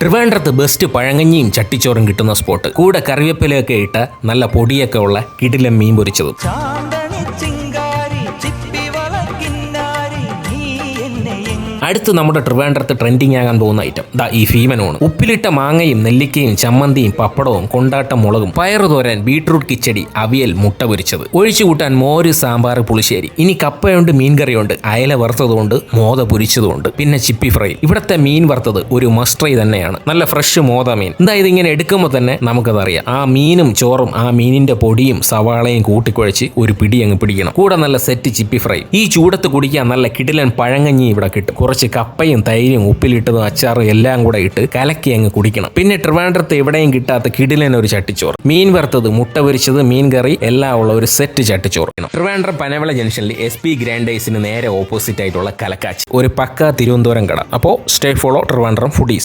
ട്രിവാൻഡ്രത്ത് ബെസ്റ്റ് പഴങ്ങഞ്ഞിയും ചട്ടിച്ചോറും കിട്ടുന്ന സ്പോട്ട്. കൂടെ കറിവേപ്പിലയൊക്കെ ഇട്ട് നല്ല പൊടിയൊക്കെ ഉള്ള കിടിലം മീൻ പൊരിച്ചതും. അടുത്ത് നമ്മുടെ ട്രിവാൻഡ്രത്ത് ട്രെൻഡിങ് ആകാൻ പോകുന്ന ഐറ്റം ദാ ഈ ഫീമനോണ് ഉപ്പിലിട്ട മാങ്ങയും നെല്ലിക്കയും ചമ്മന്തിയും പപ്പടവും കൊണ്ടാട്ട മുളകും പയറു തോരൻ ബീട്രൂട്ട് കിച്ചടി അവിയൽ മുട്ട പൊരിച്ചത്. ഒഴിച്ചു കൂട്ടാൻ മോര് സാമ്പാർ പുളിശ്ശേരി. ഇനി കപ്പയുണ്ട് മീൻകറിയുണ്ട്. അയല വറുത്തതുകൊണ്ട് മോത പൊരിച്ചതുകൊണ്ട്. പിന്നെ ചിപ്പി ഫ്രൈ. ഇവിടുത്തെ മീൻ വറുത്തത് ഒരു മസ്ട്രൈ തന്നെയാണ്. നല്ല ഫ്രഷ് മോത മീൻ. എന്താ ഇങ്ങനെ എടുക്കുമ്പോൾ തന്നെ നമുക്കതറിയാം. ആ മീനും ചോറും ആ മീനിന്റെ പൊടിയും സവാളയും കൂട്ടിക്കുഴച്ച് ഒരു പിടി അങ്ങ് പിടിക്കണം. കൂടെ നല്ല സെറ്റ് ചിപ്പി ഫ്രൈ. ഈ ചൂടത്ത് കുടിക്കാൻ നല്ല കിടിലൻ പഴങ്ങഞ്ഞി ഇവിടെ കിട്ടും. കുറച്ച് കപ്പയും തൈരും ഉപ്പിലിട്ടതും അച്ചാറും എല്ലാം കൂടെ ഇട്ട് കലക്കി അങ്ങ് കുടിക്കണം. പിന്നെ ട്രിവാൻഡ്രത്ത് എവിടെയും കിട്ടാത്ത കിടിലൻ ഒരു ചട്ടിച്ചോറ്. മീൻ വറുത്തത് മുട്ട പൊരിച്ചത് മീൻ കറി എല്ലാം ഉള്ള ഒരു സെറ്റ് ചട്ടിച്ചോറ്. ട്രിവാൻഡ്രം പനവള ജംഗ്ഷനിൽ എസ് പി ഗ്രാൻഡൈസിന് നേരെ ഓപ്പോസിറ്റ് ആയിട്ടുള്ള കലക്കാച്ചി. ഒരു പക്ക തിരുവനന്തപുരം കട. അപ്പോൾ സ്റ്റേ ഫോളോ ട്രിവാൻഡ്രം ഫുഡീസ്.